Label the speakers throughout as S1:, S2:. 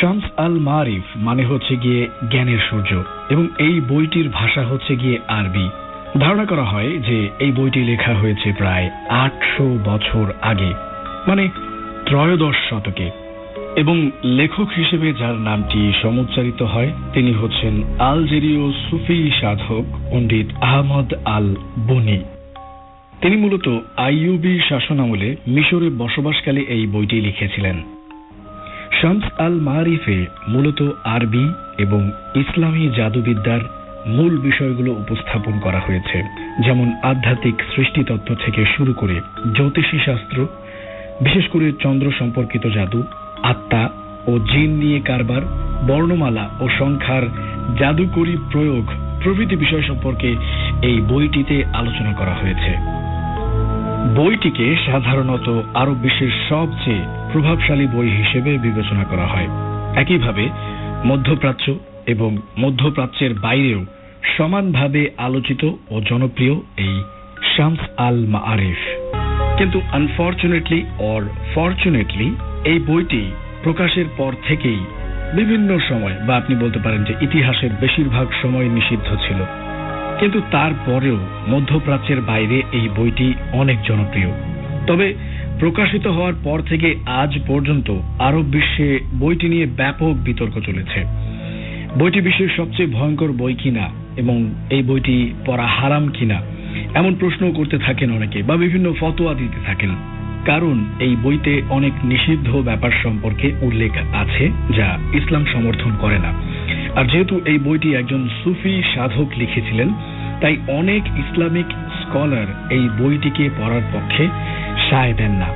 S1: শামস আল মারিফ মানে হচ্ছে গিয়ে জ্ঞানের সূর্য, এবং এই বইটির ভাষা হচ্ছে গিয়ে আরবি। ধারণা করা হয় যে এই বইটি লেখা হয়েছে প্রায় আটশো বছর আগে মানে ত্রয়োদশ শতকে, এবং লেখক হিসেবে যার নামটি সমুচ্চারিত হয়, তিনি হচ্ছেন আলজেরীয় সুফি সাধক পণ্ডিত আহমদ আল বনি। তিনি মূলত আইয়ুবি শাসনামলে মিশরে বসবাসকালে এই বইটি লিখেছিলেন। শামস আল মারিফে মূলত আরবি এবং ইসলামী জাদুবিদ্যার মূল বিষয়গুলো উপস্থাপন করা হয়েছে, যেমন আধ্যাত্মিক সৃষ্টিতত্ত্ব থেকে শুরু করে জ্যোতিষী শাস্ত্র, বিশেষ করে চন্দ্র সম্পর্কিত জাদু, আত্মা ও জিন নিয়ে কারবার, বর্ণমালা ও সংখ্যার জাদুকরী প্রয়োগ প্রভৃতি বিষয় সম্পর্কে এই বইটিতে আলোচনা করা হয়েছে। বইটিকে সাধারণত আরব বিশ্বের সবচেয়ে প্রভাবশালী বই হিসেবে বিবেচনা করা হয়। একইভাবে মধ্যপ্রাচ্য এবং মধ্যপ্রাচ্যের বাইরেও সমানভাবে আলোচিত ও জনপ্রিয় এই শামস আল মাআরিফ। কিন্তু আনফর্চুনেটলি অর ফরচুনেটলি এই বইটি প্রকাশের পর থেকেই বিভিন্ন সময়, বা আপনি বলতে পারেন যে ইতিহাসের বেশিরভাগ সময় নিষিদ্ধ ছিল। কিন্তু তারপরেও মধ্যপ্রাচ্যের বাইরে এই বইটি অনেক জনপ্রিয়। তবে প্রকাশিত হওয়ার পর থেকে আজ পর্যন্ত আরব বিশ্বে বইটি নিয়ে ব্যাপক বিতর্ক চলেছে। বইটি বিশ্বের সবচেয়ে ভয়ঙ্কর বই কিনা এবং এই বইটি পড়া হারাম কিনা, এমন প্রশ্ন করতে থাকেন অনেকে বা বিভিন্ন ফতোয়া দিতে থাকেন। কারণ এই বইতে অনেক নিষিদ্ধ ব্যাপার সম্পর্কে উল্লেখ আছে যা ইসলাম সমর্থন করে না। আর যেহেতু এই বইটি একজন সুফি সাধক লিখেছিলেন, তাই অনেক ইসলামিক স্কলার এই বইটিকে পড়ার পক্ষে সায় দেন না।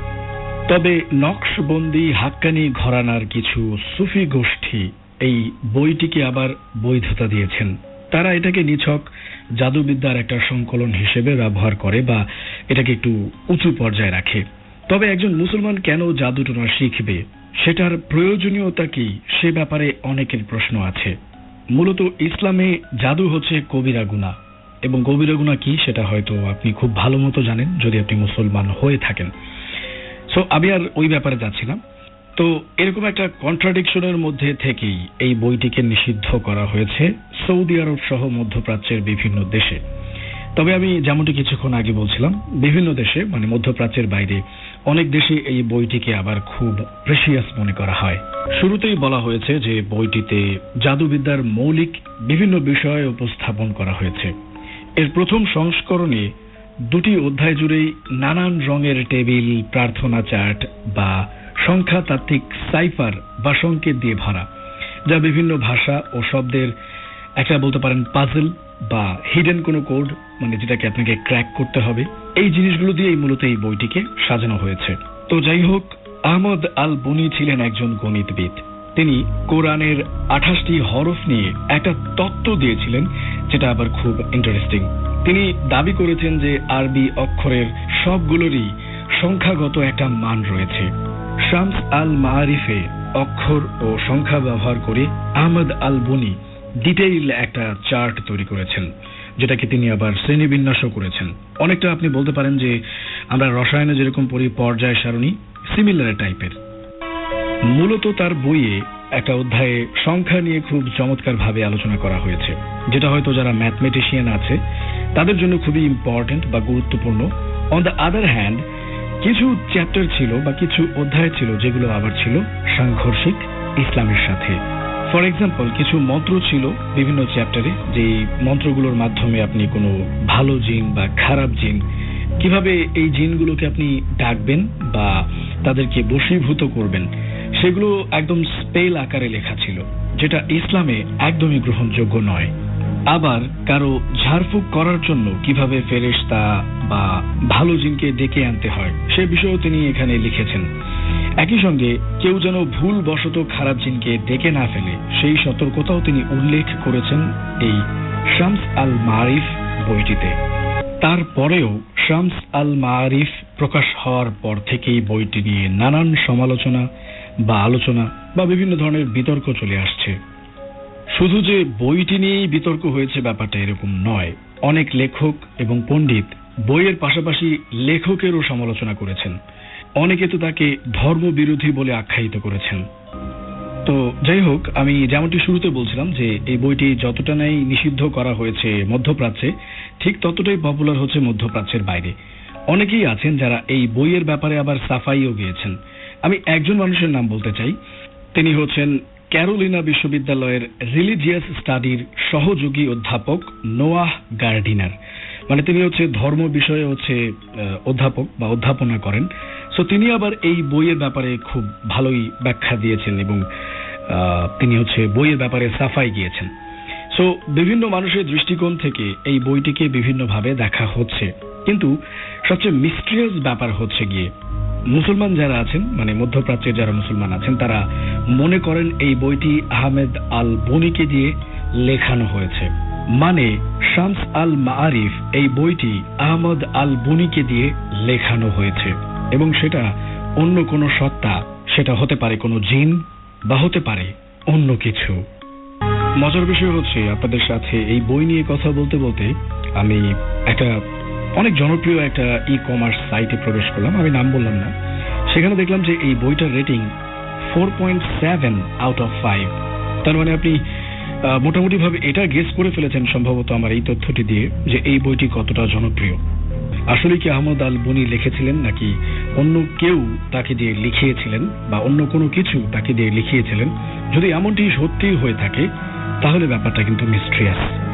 S1: তবে নকশবন্দি, হাক্কানি ঘরানার কিছু সুফি গোষ্ঠী এই বইটিকে আবার বৈধতা দিয়েছেন। তারা এটাকে নিছক জাদুবিদ্যার একটা সংকলন হিসেবে ব্যবহার করে বা এটাকে একটু উঁচু পর্যায়ে রাখে। তবে একজন মুসলমান কেন জাদুটোনা শিখবে? সেটার প্রয়োজনীয়তা কি? সে ব্যাপারে অনেকের প্রশ্ন আছে। মূলত ইসলামে জাদু হচ্ছে কবিরা গুণা। এবং কবিরা গুণা কি সেটা হয়তো আপনি খুব ভালো মতো জানেন যদি আপনি মুসলমান হয়ে থাকেন। সো আমি আর ওই ব্যাপারে যাচ্ছি না তো এরকম একটা কন্ট্রাডিকশনের মধ্যে থেকেই এই বইটিকে নিষিদ্ধ করা হয়েছে সৌদি আরব সহ মধ্যপ্রাচ্যের বিভিন্ন দেশে। তবে আমি যেমনটি কিছুক্ষণ আগে বলছিলাম, বিভিন্ন দেশে মানে মধ্যপ্রাচ্যের বাইরে, অনেক দেশে এই বইটিকে আবার খুব প্রেশিয়াস মনে করা হয়। শুরুতেই বলা হয়েছে যে বইটিতে জাদুবিদ্যার মৌলিক বিভিন্ন বিষয় উপস্থাপন করা হয়েছে। এর প্রথম সংস্করণে দুটি অধ্যায় জুড়েই নানান রঙের টেবিল, প্রার্থনা চার্ট বা সংখ্যাতাত্ত্বিক সাইফার বা সংকেত দিয়ে ভরা, যা বিভিন্ন ভাষা ও শব্দের একটা বলতে পারেন পাজল বা হিডেন কোনো কোড মানে যেটাকে আপনাকে ক্র্যাক করতে হবে। এই জিনিসগুলো দিয়েই মূলত এই বইটিকে সাজানো হয়েছে। তো যাই হোক, আহমদ আল বনি ছিলেন একজন গণিতবিদ। তিনি কোরআনের আঠাশটি হরফ নিয়ে একটা তত্ত্ব দিয়েছিলেন যেটা আবার খুব ইন্টারেস্টিং তিনি দাবি করেছেন যে আরবি অক্ষরের সবগুলোরই সংখ্যাগত একটা মান রয়েছে। শামস আল মারিফে অক্ষর ও সংখ্যা ব্যবহার করে আহমদ আল বনি ডিটেইল একটা চার্ট তৈরি করেছেন, যেটাকে তিনি আবার শ্রেণীবিন্যাসও করেছেন। অনেকটা আপনি বলতে পারেন যে আমরা রসায়নে যেরকম পড়ি পর্যায় সারণী সিমিলার টাইপের মূলত তার বইয়ে একটা অধ্যায়ে সংখ্যা নিয়ে খুব চমৎকার ভাবে আলোচনা করা হয়েছে, যেটা হয়তো যারা ম্যাথমেটিশিয়ান আছে, তাদের জন্য খুবই ইম্পর্টেন্ট বা গুরুত্বপূর্ণ। অন দ্য আদার হ্যান্ড কিছু চ্যাপ্টার ছিল বা কিছু অধ্যায় ছিল যেগুলো আবার ছিল সাংঘর্ষিক ইসলামের সাথে। ফর এক্সাম্পল কিছু মন্ত্র ছিল বিভিন্ন চ্যাপ্টারে যে মন্ত্রগুলোর মাধ্যমে আপনি কোনো ভালো জিন বা খারাপ জিন, কীভাবে এই জিনগুলোকে আপনি ডাকবেন বা তাদেরকে বশীভূত করবেন সেগুলো একদম স্পেল আকারে লেখা ছিল, যেটা ইসলামে একদমই গ্রহণযোগ্য নয়। আবার কারও ঝাড়ফুঁক করার জন্য কীভাবে ফেরেশতা বা ভালো জিনকে ডেকে আনতে হয়, সে বিষয়েও তিনি এখানে লিখেছেন। একই সঙ্গে কেউ যেন ভুল বশত খারাপ জিনকে ডেকে না ফেলে, সেই সতর্কতাও তিনি উল্লেখ করেছেন এই শামস আল মারিফ বইটিতে। তারপরেও শামস আল মারিফ প্রকাশ হওয়ার পর থেকেই বইটি নিয়ে নানান সমালোচনা বা আলোচনা বা বিভিন্ন ধরনের বিতর্ক চলে আসছে। শুধু যে বইটি নিয়েই বিতর্ক হয়েছে ব্যাপারটা এরকম নয়। অনেক লেখক এবং পণ্ডিত বইয়ের পাশাপাশি লেখকেরও সমালোচনা করেছেন। অনেকে তো তাকে ধর্মবিরোধী বলে আখ্যায়িত করেছেন। তো যাই হোক, আমি যেমনটি শুরুতে বলছিলাম যে এই বইটি যতটা নাই নিষিদ্ধ করা হয়েছে মধ্যপ্রাচ্যে, ঠিক ততটাই পপুলার হচ্ছে মধ্যপ্রাচ্যের বাইরে। অনেকেই আছেন যারা এই বইয়ের ব্যাপারে আবার সাফাইও গিয়েছেন। আমি একজন মানুষের নাম বলতে চাই। তিনি হচ্ছেন ক্যারোলিনা বিশ্ববিদ্যালয়ের রিলিজিয়াস স্টাডির সহযোগী অধ্যাপক নোয়াহ গার্ডিনার। মানে তিনি হচ্ছে ধর্ম বিষয়ে হচ্ছে অধ্যাপক বা অধ্যাপনা করেন। সো তিনি আবার এই বইয়ের ব্যাপারে খুব ভালোই ব্যাখ্যা দিয়েছেন এবং তিনি হচ্ছে বইয়ের ব্যাপারে সাফাই গিয়েছেন। সো বিভিন্ন মানুষের দৃষ্টিকোণ থেকে এই বইটিকে বিভিন্নভাবে দেখা হচ্ছে। কিন্তু সবচেয়ে মিস্ট্রিয়াস ব্যাপার হচ্ছে গিয়ে মুসলমান যারা আছেন মানে মধ্যপ্রাচ্যের যারা মুসলমান আছেন, তারা মনে করেন এই বইটি আহমেদ আল বনিকে দিয়ে লেখানো হয়েছে। মানে শামস আল মাআরিফ এই বইটি আহমদ আল বুনিকে দিয়ে লেখানো হয়েছে। এবং সেটা অন্য কোনো সত্তা, সেটা হতে পারে কোনো জিন, বা হতে পারে অন্য কিছু। মজার বিষয় হচ্ছে, আপনাদের সাথে এই বই নিয়ে কথা বলতে বলতে আমি একটা অনেক জনপ্রিয় একটা ই কমার্স সাইটে প্রবেশ করলাম আমি নাম বললাম না। সেখানে দেখলাম যে এই বইটার rating four point seven out of five তার মানে আপনি আহ, মোটামুটিভাবে এটা গেস করে ফেলেছেন সম্ভবত আমার এই তথ্যটি দিয়ে যে এই বইটি কতটা জনপ্রিয়। আসলে কি আহমদ আল বনি লিখেছিলেন নাকি অন্য কেউ তাকে দিয়ে লিখিয়েছিলেন বা অন্য কোনো কিছু তাকে দিয়ে লিখিয়েছিলেন? যদি এমনটি সত্যি হয়ে থাকে তাহলে ব্যাপারটা কিন্তু মিস্ট্রিয়াস